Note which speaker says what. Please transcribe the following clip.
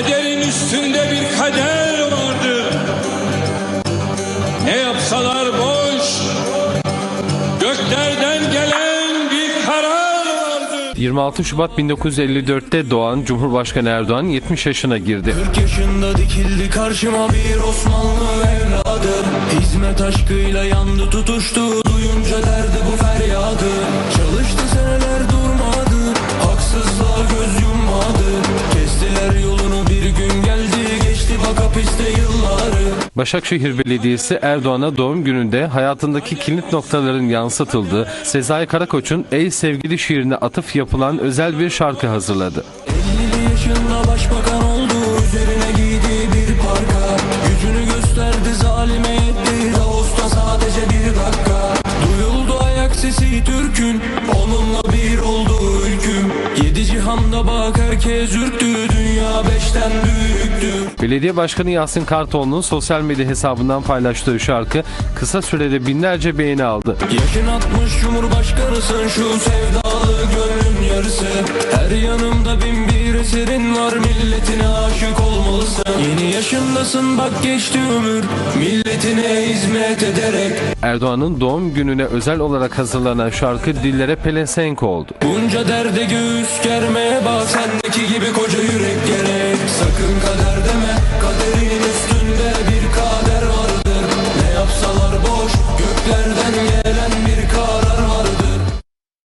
Speaker 1: Kaderin üstünde bir kader vardır. Ne yapsalar boş. Göklerden gelen bir karar vardır.
Speaker 2: 26 Şubat 1954'te doğan Cumhurbaşkanı Erdoğan 70 yaşına girdi.
Speaker 3: 40 yaşında dikildi karşıma bir Osmanlı evladı Hizmet aşkıyla yandı tutuştu Duyunca derdi bu feryadı
Speaker 2: Başakşehir Belediyesi Erdoğan'a doğum gününde hayatındaki kilit noktaların yansıtıldığı Sezai Karakoç'un Ey Sevgili şiirine atıf yapılan özel bir şarkı hazırladı.
Speaker 3: 50 yaşında başbakan oldu Üzerine giydiği bir parka. Gücünü gösterdi zalime yetti Ağustos sadece bir dakika. Duyuldu ayak sesi Türk'ün Onunla bir oldu ülküm. Yedi cihanda bak herkes ürktü Dünya beşten büyüktü
Speaker 2: Belediye Başkanı Yasin Kartoğlu'nun sosyal medya hesabından paylaştığı şarkı kısa sürede binlerce beğeni aldı.
Speaker 3: Yaşın atmış cumhurbaşkanısın şu sevdalı gönlün yarısı. Her yanımda bin bir eserin var milletine aşık olmalısın. Yeni yaşındasın bak geçti ömür. Milletine hizmet ederek.
Speaker 2: Erdoğan'ın doğum gününe özel olarak hazırlanan şarkı dillere pelesenk oldu.
Speaker 3: Bunca derde göğüs germeye bak sendeki gibi koca yürek Sakın kaderde